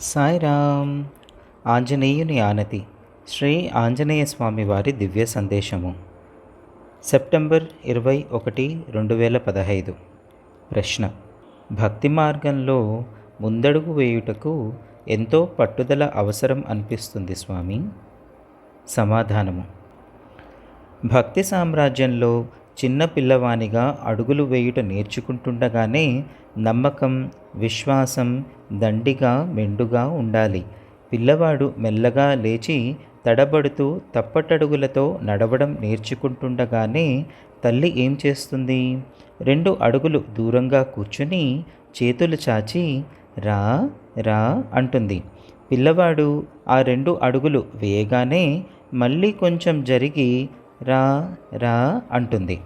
సాయిరామ్. ఆంజనేయుని ఆనతి. శ్రీ ఆంజనేయ స్వామి వారి దివ్య సందేశము. సెప్టెంబర్ ఇరవై ఒకటి రెండు వేల పదహైదు. ప్రశ్న. భక్తి మార్గంలో ముందడుగు వేయుటకు ఎంతో పట్టుదల అవసరం అనిపిస్తుంది స్వామి? సమాధానము. భక్తి సామ్రాజ్యంలో చిన్న పిల్లవానిగా అడుగులు వేయుట నేర్చుకుంటుండగానే నమ్మకం విశ్వాసం దండిగా మెండుగా ఉండాలి. పిల్లవాడు మెల్లగా లేచి తడబడుతూ తప్పటడుగులతో నడవడం నేర్చుకుంటుండగానే తల్లి ఏం చేస్తుంది? రెండు అడుగులు దూరంగా కూర్చుని చేతులు చాచి రా రా అంటుంది. పిల్లవాడు ఆ రెండు అడుగులు వేయగానే మళ్ళీ కొంచెం జరిగి రా రా అంటుంది.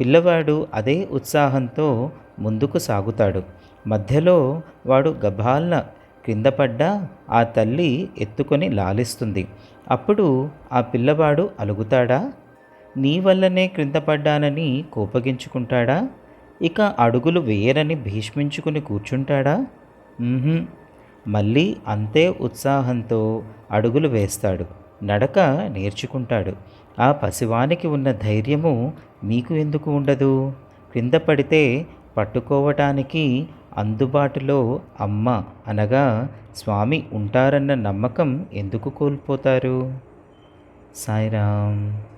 పిల్లవాడు అదే ఉత్సాహంతో ముందుకు సాగుతాడు. మధ్యలో వాడు గభాల్న క్రింద పడ్డా ఆ తల్లి ఎత్తుకొని లాలిస్తుంది. అప్పుడు ఆ పిల్లవాడు అలుగుతాడా? నీ వల్లనే క్రింద పడ్డానని కోపగించుకుంటాడా? ఇక అడుగులు వేయరని భీష్మించుకుని కూర్చుంటాడా? మళ్ళీ అంతే ఉత్సాహంతో అడుగులు వేస్తాడు. నడక నేర్చుకుంటాడు. ఆ పసివానికి ఉన్న ధైర్యము మీకు ఎందుకు ఉండదు? క్రింద పడితే పట్టుకోవటానికి అందుబాటులో అమ్మ అనగా స్వామి ఉంటారన్న నమ్మకం ఎందుకు కోల్పోతారు? సాయిరామ్.